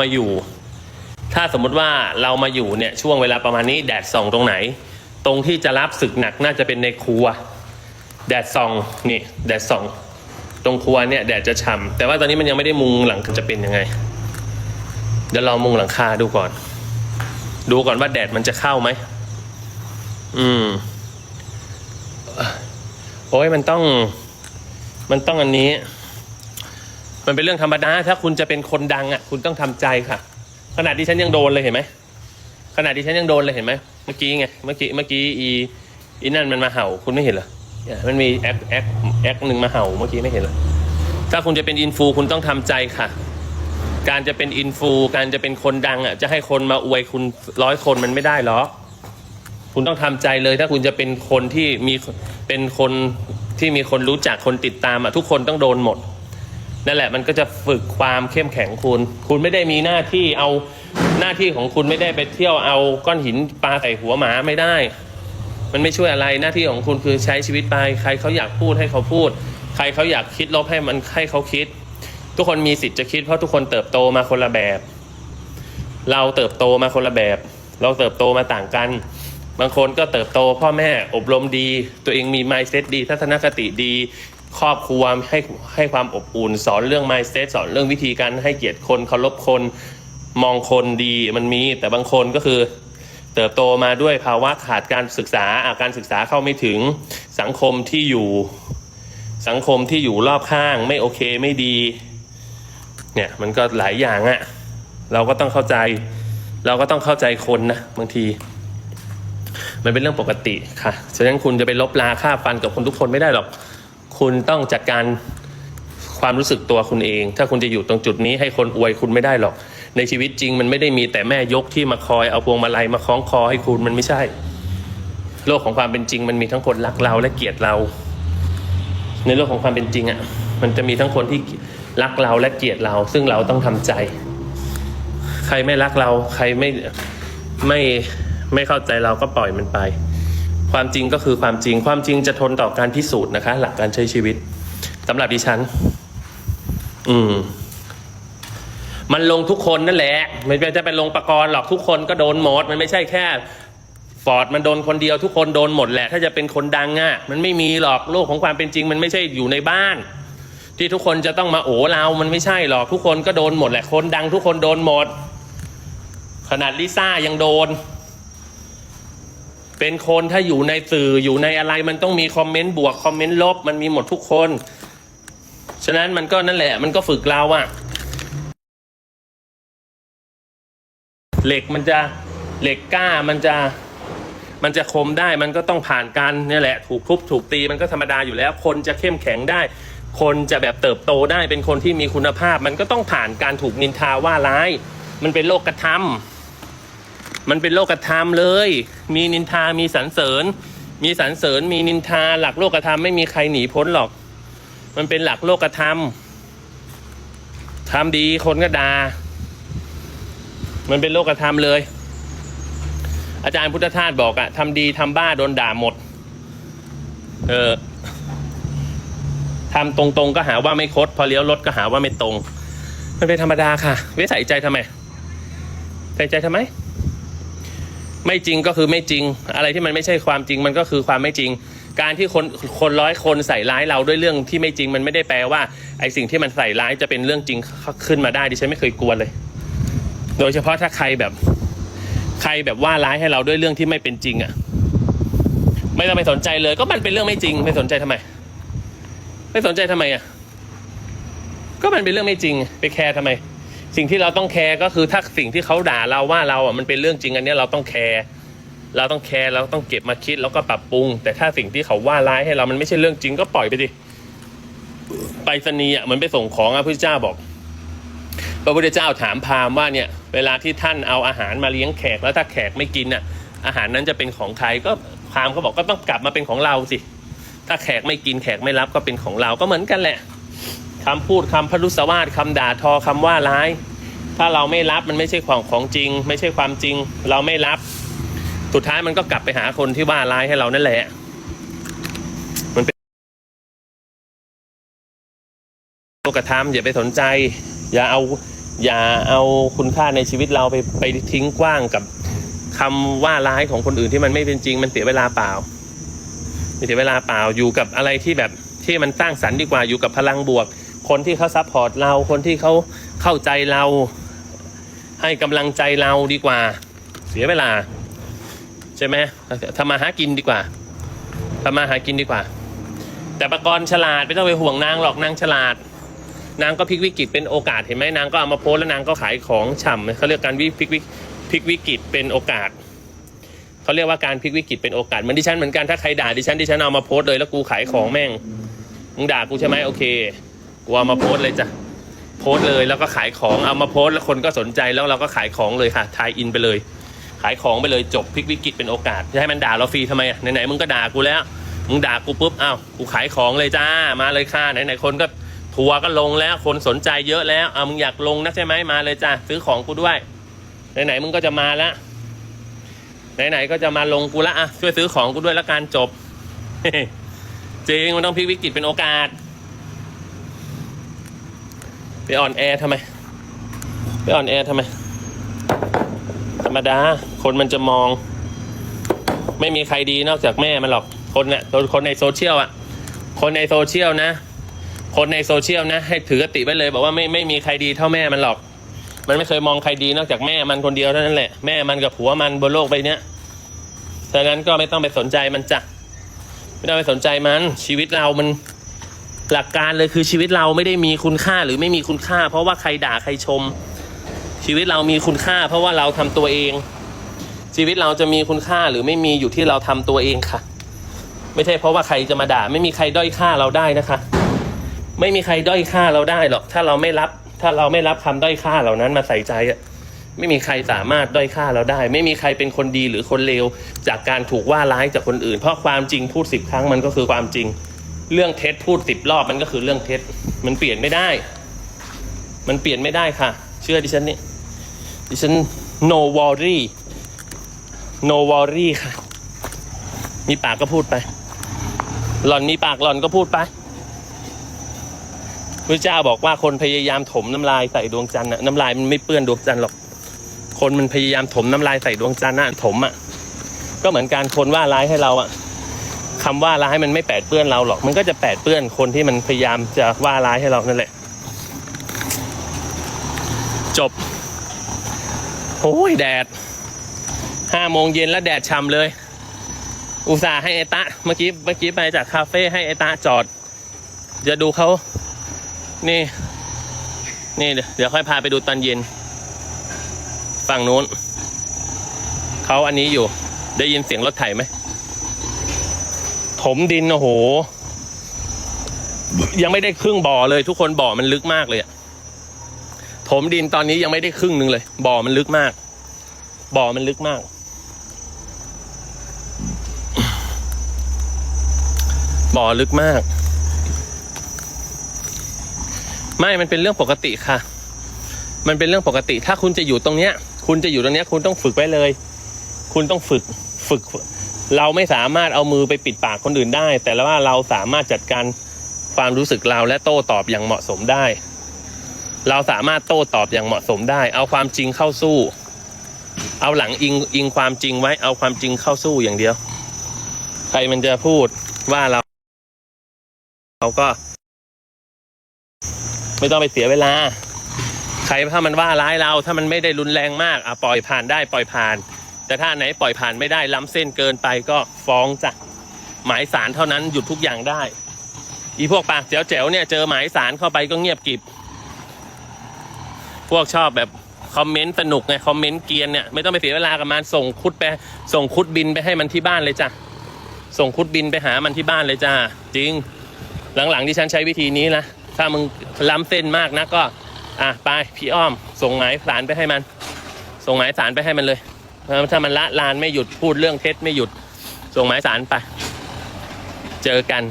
มาอยู่ ถ้าสมมุติว่าเรามาอยู่เนี่ยช่วงเวลาประมาณนี้แดดส่องตรงไหน ตรงที่จะรับศึกหนักน่าจะเป็นในครัว แดดส่องนี่แดดส่อง ตรงครัวเนี่ยแดดจะฉ่ำแต่ว่าตอนนี้มันยังไม่ได้มุงหลังจะเป็นยังไง เดี๋ยวลองมุงหลังคาดูก่อน ดูก่อนว่าแดดมันจะเข้าไหมอืมโอ้ยมันต้อง มันต้องอันนี้ มันเป็นเรื่องธรรมดาถ้าคุณจะเป็นคนดังอะ คุณต้องทำใจค่ะ ขนาดที่ฉันยังโดนเลยเห็นไหมขนาดที่ฉันยังโดนเลยเห็นไหมเมื่อกี้ไงเมื่อกี้เมื่อกี้อีอีนั่นมันมาเห่า คุณไม่เห็นเหรอมันมีแอคแอคแอคหนึ่งมาเห่าเมื่อกี้ไม่เห็นเหรอถ้าคุณจะเป็นอินฟูคุณต้องทำใจค่ะ การจะเป็นอินฟูการจะเป็นคนดังอะจะให้คนมาอวยคุณร้อยคนมันไม่ได้หรอกคุณต้องทำใจเลย ถ้าคุณจะเป็นคนที่มีเป็นคนที่มีคนรู้จักคนติดตามอะทุกคนต้องโดนหมด นั่นแหละมันก็จะฝึกความเข้มแข็งคุณ คุณไม่ได้มีหน้าที่เอาหน้าที่ของคุณไม่ได้ไปเที่ยวเอาก้อนหินปลาใส่หัวหมาไม่ได้ มันไม่ช่วยอะไรหน้าที่ของคุณคือใช้ชีวิตไป ใครเขาอยากพูดให้เขาพูด ใครเขาอยากคิดลบให้มันให้เขาคิด ทุกคนมีสิทธิ์จะคิด เพราะทุกคนเติบโตมาคนละแบบ เราเติบโตมาคนละแบบ เราเติบโตมาต่างกัน บางคนก็เติบโตพ่อแม่อบรมดี ตัวเองมี mindset ดี ทัศนคติดี ครอบครัวให้ให้ความอบอุ่น สอนเรื่อง mindset สอนเรื่องวิธีการให้เกียรติคนเคารพคนมองคนดีมันมี แต่บางคนก็คือ เติบโตมาด้วยภาวะขาดการศึกษาอะการศึกษาเข้าไม่ถึงสังคมที่อยู่ สังคมที่อยู่รอบข้างไม่โอเคไม่ดี เนี่ยมันก็หลายอย่างอะเราก็ต้องเข้าใจ เราก็ต้องเข้าใจคนนะบางทีมันเป็นเรื่องปกติค่ะ ฉะนั้นคุณจะไปลบลาค่าฟันกับคนทุกคนไม่ได้หรอก คุณต้องจัดการความรู้สึกตัวคุณเอง ถ้าคุณจะอยู่ตรงจุดนี้ให้คนอวยคุณไม่ได้หรอก ในชีวิตจริงมันไม่ได้มีแต่แม่ยกที่มาคอยเอาพวงมาลัยมาคล้องคอให้คุณมันไม่ใช่ โลกของความเป็นจริง มันมีทั้งคนรักเราและเกลียดเรา ในโลกของความเป็นจริงอะ่ะ มันจะมีทั้งคนที่รักเราและเกลียดเรา ซึ่งเราต้องทำใจ ใครไม่รักเรา ใครไม่ไม่ไม่เข้าใจเราก็ปล่อยมันไป ความจริงก็คือความจริง ความจริงจะทนต่อการพิสูจน์นะคะ หลักการใช้ชีวิตสำหรับดิฉัน อืม มันลงทุกคนนั่นแหละ ไม่จะเป็นลงประกรณ์หรอกทุกคนก็โดนหมด มันไม่ใช่แค่ฟอร์ดมันโดนคนเดียวทุกคนโดนหมดแหละ ถ้าจะเป็นคนดังอะ่ะ มันไม่มีหรอกโลกของความเป็นจริง มันไม่ใช่อยู่ในบ้าน ที่ทุกคนจะต้องมาโอ้เรา มันไม่ใช่หรอกทุกคนก็โดนหมดแหละคนดังทุกคนโดนหมด ขนาดลิซ่ายังโดน เป็นคนถ้าอยู่ในสื่ออยู่ในอะไรมันต้องมีคอมเมนต์บวกคอมเมนต์ลบมันมีหมดทุกคน ฉะนั้นมันก็นั่นแหละมันก็ฝึกเราอะเหล็กมันจะเหล็กกล้ามันจะมันจะคมได้มันก็ต้องผ่านการนี่แหละ ถูกทุบถูกตีมันก็ธรรมดาอยู่แล้ว คนจะเข้มแข็งได้ คนจะแบบเติบโตได้เป็นคนที่มีคุณภาพ มันก็ต้องผ่านการถูกนินทาว่าร้าย มันเป็นโลกธรรม มันเป็นโลกธรรมเลย มีนินทา มีสรรเสริญ มีสรรเสริญ มีนินทา หลักโลกธรรมไม่มีใครหนีพ้นหรอก มันเป็นหลักโลกธรรมทำดีคนก็ดา่า มันเป็นโลกธรรมเลย อาจารย์พุทธทาสบอกอะทำดีทำบ้าโดนด่าหมด เออทำตรงๆก็หาว่าไม่คด พอเลี้ยวรถก็หาว่าไม่ตรง มันเป็นธรรมดาค่ะไว้ใส่ใจทำไม ใส่ใจทำไม ไม่จริงก็คือไม่จริง อะไรที่มันไม่ใช่ความจริงมันก็คือความไม่จริง การที่คนคนร้อยคนใส่ร้ายเราด้วยเรื่องที่ไม่จริง มันไม่ได้แปลว่าไอ้สิ่งที่มันใส่ร้ายจะเป็นเรื่องจริงขึ้นมาได้ดิฉันไม่เคยกลัวเลย โดยเฉพาะถ้าใครแบบ ใครแบบว่าร้ายให้เราด้วยเรื่องที่ไม่เป็นจริงอะ่ะ ไม่ต้องไปสนใจเลย ก็มันเป็นเรื่องไม่จริง ไม่สนใจทำไม ไม่สนใจทำไมอะ่ะ ก็มันเป็นเรื่องไม่จริง ไปแคร์ทำไม สิ่งที่เราต้องแคร์ก็คือถ้าสิ่งที่เขาด่าเราว่าเราอะมันเป็นเรื่องจริงอันนี้เราต้องแคร์เราต้องแคร์เราต้องเก็บมาคิดแล้วก็ปรับปรุง แต่ถ้าสิ่งที่เขาว่าร้ายให้เรามันไม่ใช่เรื่องจริงก็ปล่อยไปดิไปรษณีย์อะเหมือนไปส่งของอะพระเจ้าบอกพระพุทธเจ้าถามพราหมณ์ว่าเนี่ย เวลาที่ท่านเอาอาหารมาเลี้ยงแขกแล้วถ้าแขกไม่กินน่ะ อาหารนั้นจะเป็นของใครก็พราหมณ์เขาบอกก็ต้องกลับมาเป็นของเราสิ ถ้าแขกไม่กินแขกไม่รับก็เป็นของเราก็เหมือนกันแหละ คำพูดคำพรุษวาทคำด่าทอคำว่าร้าย ถ้าเราไม่รับมันไม่ใช่ของของจริง ไม่ใช่ความจริง เราไม่รับ สุดท้ายมันก็กลับไปหาคนที่ว่าร้ายให้เรานั่นแหละมันเป็นโลกธรรมอย่าไปสนใจ อย่าเอาอย่าเอาคุณค่าในชีวิตเราไปไปทิ้งกว้างกับคำว่าร้ายของคนอื่นที่มันไม่เป็นจริง มันเสียเวลาเปล่ามันเสียเวลาเปล่าอยู่กับอะไรที่แบบที่มันสร้างสรรค์ดีกว่าอยู่กับพลังบวก คนที่เขาซัพพอร์ตเรา คนที่เขาเข้าใจเรา ให้กำลังใจเราดีกว่า เสียเวลา ใช่ไหมทำมาหากินดีกว่าทำมาหากินดีกว่า แต่ประกรณ์ฉลาดไม่ต้องไปห่วงนางหรอกนางฉลาด นางก็พลิกวิกฤตเป็นโอกาสเห็นไหมนางก็เอามาโพสแล้วนางก็ขายของฉ่ำเขาเรียกการวิพลิกวิพลิกวิกฤตเป็นโอกาสเขาเรียกว่าการพลิกวิกฤตเป็นโอกาสเหมือนดิฉันเหมือนกันถ้าใครด่าดิฉันดิฉันเอามาโพสเลยแล้วกูขายของแม่งมึงด่ากูใช่ไหมโอเค กูเอามาโพสเลยจ้ะโพสเลยแล้วก็ขายของเอามาโพสแล้วคนก็สนใจแล้วเราก็ขายของเลยค่ะทายอินไปเลย ขายของไปเลยจบพลิกวิกฤตเป็นโอกาสจะให้มันด่าเราฟรีทำไมอะไหนๆมึงก็ด่ากูแล้วมึงด่ากูปุ๊บอ้าวกูขายของเลยจ้ามาเลยค่ะไหนๆคนก็ทัวร์ก็ลงแล้วคนสนใจเยอะแล้วเอามึงอยากลงนะใช่ไหมมาเลยจ้าซื้อของกูด้วยไหนๆมึงก็จะมาแล้วไหนๆก็จะมาลงกูละอะช่วยซื้อของกูด้วยละกันจบจริงมันต้องพลิกวิกฤตเป็นโอกาส ไปอ่อนแอทำไม ไปอ่อนแอทำไม ธรรมดา คนมันจะมอง ไม่มีใครดีนอกจากแม่มันหรอก คนเนี่ยคนในโซเชียลอะคนในโซเชียลนะ คนในโซเชียลนะ ให้ถือกติไว้เลย บอกว่าไม่ไม่มีใครดีเท่าแม่มันหรอก มันไม่เคยมองใครดีนอกจากแม่มันคนเดียวเท่านั้นแหละ แม่มันกับผัวมันบนโลกใบนี้ยฉะนั้นก็ไม่ต้องไปสนใจมันจ้ะไม่ต้องไปสนใจมัน ชีวิตเรามัน หลักการเลยคือชีวิตเราไม่ได้มีคุณค่าหรือไม่มีคุณค่า เพราะว่าใครด่าใครชม ชีวิตเรามีคุณค่า เพราะว่าเราทำตัวเอง ชีวิตเราจะมีคุณค่าหรือไม่มีอยู่ที่เราทำตัวเองค่ะ ไม่ใช่เพราะว่าใครจะมาด่า ไม่มีใครด้อยค่าเราได้นะคะ ไม่มีใครด้อยค่าเราได้หรอก ถ้าเราไม่รับ ถ้าเราไม่รับคำด้อยค่าเหล่านั้นมาใส่ใจอะไม่มีใครสามารถด้อยค่าเราได้ ไม่มีใครเป็นคนดีหรือคนเลวจากการถูกว่าร้ายจากคนอื่น เพราะความจริงพูดสิบครั้งมันก็คือความจริง เรื่องเท็จพูดสิบรอบมันก็คือเรื่องเท็จ มันเปลี่ยนไม่ได้ มันเปลี่ยนไม่ได้ค่ะ เชื่อดิฉันนี่ดิฉัน no worry no worry ค่ะ มีปากก็พูดไป หล่อนมีปากหล่อนก็พูดไปพระเจ้าบอกว่าคนพยายามถมน้ำลายใส่ดวงจันทร์น่ะน้ำลายมันไม่เปื้อนดวงจันทร์หรอก คนมันพยายามถมน้ำลายใส่ดวงจันทร์น่ะถมอะ ก็เหมือนการคนว่าร้ายให้เราอะ คำว่าร้ายมันไม่แปดเปื้อนเราหรอก มันก็จะแปดเปื้อนคนที่มันพยายามจะว่าร้ายให้เรานั่นแหละ จบโอ้ยแดดห้าโมงเย็นแล้วแดดช่ำเลย อุตส่าห์ให้ไอตะ เมื่อกี้เมื่อกี้ไปจากคาเฟ่ให้ไอตะจอด จะดูเขานี่ นี่เดี๋ยวค่อยพาไปดูตอนเย็น ฝั่งนู้นเขาอันนี้อยู่ ได้ยินเสียงรถไถไหม ถมดินโอ้โห ยังไม่ได้ครึ่งบ่อเลย ทุกคนบ่อมันลึกมากเลยอะถมดินตอนนี้ยังไม่ได้ครึ่งหนึ่งเลย บ่อมันลึกมาก บ่อมันลึกมาก บ่อลึกมาก ไม่มันเป็นเรื่องปกติค่ะ มันเป็นเรื่องปกติ ถ้าคุณจะอยู่ตรงเนี้ย คุณจะอยู่ตรงเนี้ย คุณต้องฝึกไว้เลย คุณต้องฝึก ฝึก เราไม่สามารถเอามือไปปิดปากคนอื่นได้ แต่ว่าเราสามารถจัดการความรู้สึกเราและโต้ตอบอย่างเหมาะสมได้ เราสามารถโต้ตอบอย่างเหมาะสมได้ เอาความจริงเข้าสู้ เอาหลังอิงอิงความจริงไว้ เอาความจริงเข้าสู้อย่างเดียว ใครมันจะพูดว่าเรา เราก็ ไม่ต้องไปเสียเวลา ใครถ้ามันว่าร้ายเรา ถ้ามันไม่ได้รุนแรงมากอะปล่อยผ่านได้ปล่อยผ่าน แต่ถ้าไหนปล่อยผ่านไม่ได้ล้ำเส้นเกินไปก็ฟ้องจ้ะหมายสารเท่านั้นหยุดทุกอย่างได้ อีพวกปากแจ๋วๆเนี่ยเจอหมายสารเข้าไปก็เงียบกิบ พวกชอบแบบคอมเมนต์สนุกไงคอมเมนต์เกียนเนี่ยไม่ต้องไปเสียเวลากับมันส่งคุดไปส่งคุดบินไปให้มันที่บ้านเลยจ้ะส่งคุดบินไปหามันที่บ้านเลยจ้าจริง หลังๆที่ฉันใช้วิธีนี้นะถ้ามึงล้ำเส้นมากนะก็ อะไปพี่อ้อม ส่งหมายสารไปให้มัน ส่งหมายสารไปให้มันเลย ถ้ามันละลานไม่หยุดพูดเรื่องเท็จไม่หยุดส่งหมายสารไป เจอกัน